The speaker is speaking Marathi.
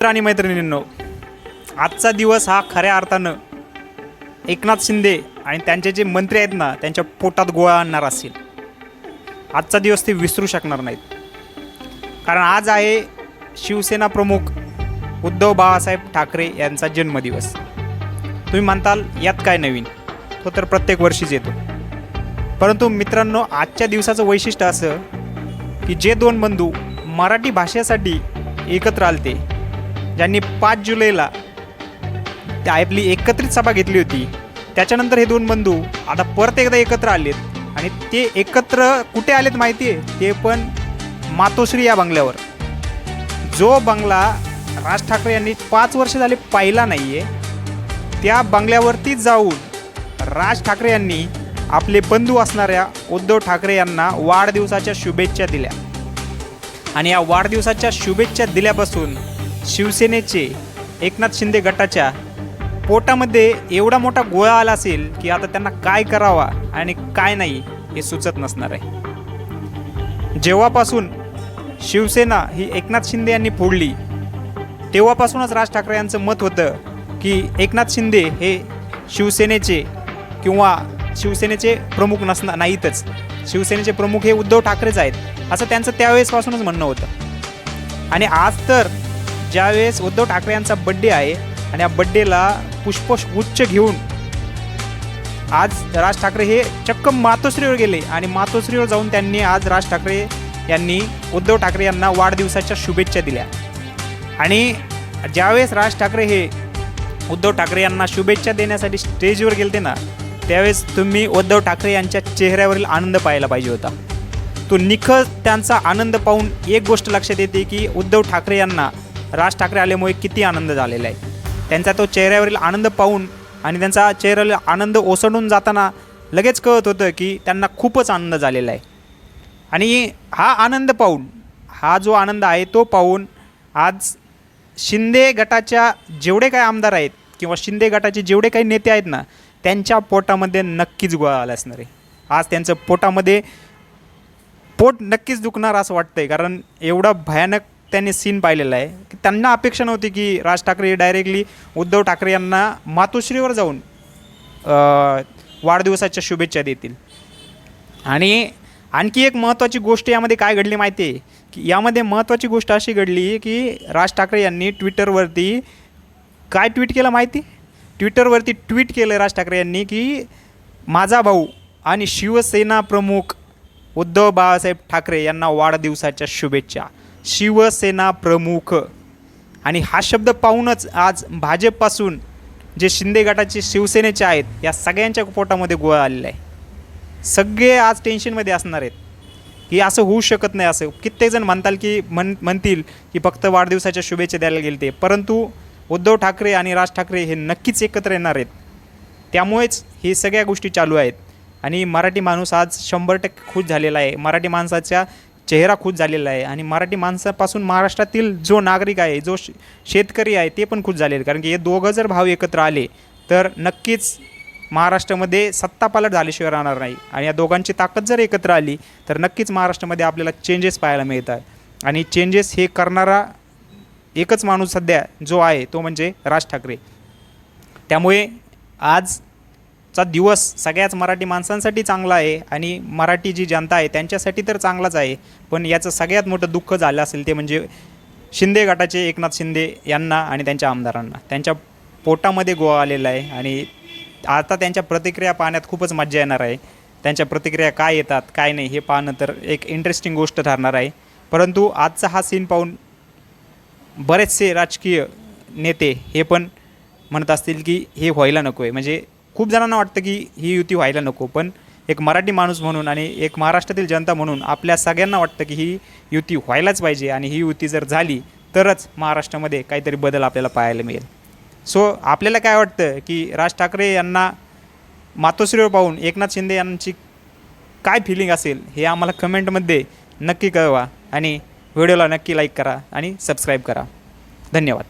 मित्र आणि मैत्रिणींनो आजचा दिवस हा खऱ्या अर्थानं एकनाथ शिंदे आणि त्यांचे जे मंत्री आहेत ना त्यांच्या पोटात गोळा आणणार असेल आजचा दिवस ते विसरू शकणार नाहीत. कारण आज आहे शिवसेना प्रमुख उद्धव बाळासाहेब ठाकरे यांचा जन्मदिवस. तुम्ही म्हणताल यात काय नवीन? तो तर प्रत्येक वर्षीच येतो. परंतु मित्रांनो आजच्या दिवसाचं वैशिष्ट्य असं की जे दोन बंधू मराठी भाषेसाठी एकत्र आलते ज्यांनी पाच जुलैला त्या आपली एकत्रित सभा घेतली होती. त्याच्यानंतर हे दोन बंधू आता परत एकदा एकत्र आलेत. आणि ते एकत्र कुठे आलेत माहिती आहे? ते पण मातोश्री या बंगल्यावर. जो बंगला राज ठाकरे यांनी पाच वर्ष झाले पाहिला नाही आहे त्या बंगल्यावरतीच जाऊन राज ठाकरे यांनी आपले बंधू असणाऱ्या उद्धव ठाकरे यांना वाढदिवसाच्या शुभेच्छा दिल्या. आणि या वाढदिवसाच्या शुभेच्छा दिल्यापासून शिवसेनेचे एकनाथ शिंदे गटाच्या पोटामध्ये एवढा मोठा गोळा आला असेल की आता त्यांना काय करावा आणि काय नाही हे सुचत नसणार आहे. जेव्हापासून शिवसेना ही एकनाथ शिंदे यांनी फोडली तेव्हापासूनच राज ठाकरे यांचं मत होतं की एकनाथ शिंदे हे शिवसेनेचे किंवा शिवसेनेचे प्रमुख नसणार नाहीतच. शिवसेनेचे प्रमुख हे उद्धव ठाकरेच आहेत असं त्यांचं त्यावेळेसपासूनच म्हणणं होतं. आणि आज तर ज्यावेळेस उद्धव ठाकरे यांचा बड्डे आहे आणि या बड्डेला पुष्पगुच्छ घेऊन आज राज ठाकरे हे चक्क मातोश्रीवर गेले आणि मातोश्रीवर जाऊन त्यांनी आज राज ठाकरे यांनी उद्धव ठाकरे यांना वाढदिवसाच्या शुभेच्छा दिल्या. आणि ज्यावेळेस राज ठाकरे हे उद्धव ठाकरे यांना शुभेच्छा देण्यासाठी स्टेजवर गेलते ना त्यावेळेस तुम्ही उद्धव ठाकरे यांच्या चेहऱ्यावरील आनंद पाहायला पाहिजे होता. तो निखळ त्यांचा आनंद पाहून एक गोष्ट लक्षात येते की उद्धव ठाकरे यांना राज ठाकरे आल्यामुळे किती आनंद झालेला आहे. त्यांचा तो चेहऱ्यावरील आनंद पाहून आणि त्यांचा चेहऱ्यावरील आनंद ओसंडून जाताना लगेच कळत होतं की त्यांना खूपच आनंद झालेला आहे. आणि हा आनंद पाहून हा जो आनंद आहे तो पाहून आज शिंदे गटाच्या जेवढे काही आमदार आहेत किंवा शिंदे गटाचे जेवढे काही नेते आहेत ना त्यांच्या पोटामध्ये नक्कीच गोळा आला असणार आहे. आज त्यांचं पोटामध्ये पोट नक्कीच दुखणार असं वाटतंय कारण एवढा भयानक त्यांनी सीन पाहिलेला आहे. की त्यांना अपेक्षा नव्हती की राज ठाकरे डायरेक्टली उद्धव ठाकरे यांना मातोश्रीवर जाऊन वाढदिवसाच्या शुभेच्छा देतील. आणि आणखी एक महत्त्वाची गोष्ट यामध्ये काय घडली माहिती आहे? की यामध्ये महत्त्वाची गोष्ट अशी घडली की राज ठाकरे यांनी ट्विटरवरती काय ट्विट केलं माहिती? ट्विटरवरती ट्विट केलं राज ठाकरे यांनी की माझा भाऊ आणि शिवसेना प्रमुख उद्धव बाळासाहेब ठाकरे यांना वाढदिवसाच्या शुभेच्छा. शिवसेना प्रमुख आणि हा शब्द पाहूनच आज भाजपपासून जे शिंदे गटाचे शिवसेनेचे आहेत या सगळ्यांच्या पोटामध्ये गोळा आलेला आहे. सगळे आज टेन्शनमध्ये असणार आहेत. की असं होऊ शकत नाही असं. कित्येकजण म्हणताल की म्हण म्हणतील की फक्त वाढदिवसाच्या शुभेच्छा द्यायला गेले ते परंतु उद्धव ठाकरे आणि राज ठाकरे हे नक्कीच एकत्र येणार आहेत. त्यामुळेच हे सगळ्या गोष्टी चालू आहेत. आणि मराठी माणूस आज शंभर टक्के खुश झालेला आहे. मराठी माणसाच्या चेहरा खुश झालेला आहे आणि मराठी माणसापासून महाराष्ट्रातील जो नागरिक आहे जो शेतकरी आहे ते पण खुश झाले आहेत. कारण की हे दोघं जर भाव एकत्र आले तर नक्कीच महाराष्ट्रामध्ये सत्तापालट झाल्याशिवाय राहणार नाही. आणि या दोघांची ताकद जर एकत्र आली तर नक्कीच महाराष्ट्रामध्ये आपल्याला चेंजेस पाहायला मिळतात. आणि चेंजेस हे करणारा एकच माणूस सध्या जो आहे तो म्हणजे राज ठाकरे. त्यामुळे आज चा दिवस सगळ्याच मराठी माणसांसाठी चांगला आहे आणि मराठी जी जनता आहे त्यांच्यासाठी तर चांगलाच आहे. पण याचं सगळ्यात मोठं दुःख झालं असेल ते म्हणजे शिंदे गटाचे एकनाथ शिंदे यांना आणि त्यांच्या आमदारांना. त्यांच्या पोटामध्ये गोवा आलेला आहे आणि आता त्यांच्या प्रतिक्रिया पाहण्यात खूपच मज्जा येणार आहे. त्यांच्या प्रतिक्रिया काय येतात काय नाही हे पाहणं तर एक इंटरेस्टिंग गोष्ट ठरणार आहे. परंतु आजचा हा सीन पाहून बरेचसे राजकीय नेते हे पण म्हणत असतील की हे व्हायला नको आहे म्हणजे खूप जणांना वाटतं की ही युती व्हायला नको पण एक मराठी माणूस म्हणून आणि एक महाराष्ट्रातील जनता म्हणून आपल्या सगळ्यांना वाटतं की ही युती व्हायलाच पाहिजे आणि ही युती जर झाली तरच महाराष्ट्रामध्ये काहीतरी बदल आपल्याला पाहायला मिळेल. सो आपल्याला काय वाटतं की राज ठाकरे यांना मातोश्रीवर पाहून एकनाथ शिंदे यांची काय फिलिंग असेल हे आम्हाला कमेंटमध्ये नक्की कळवा आणि व्हिडिओला नक्की लाईक करा आणि सबस्क्राईब करा. धन्यवाद.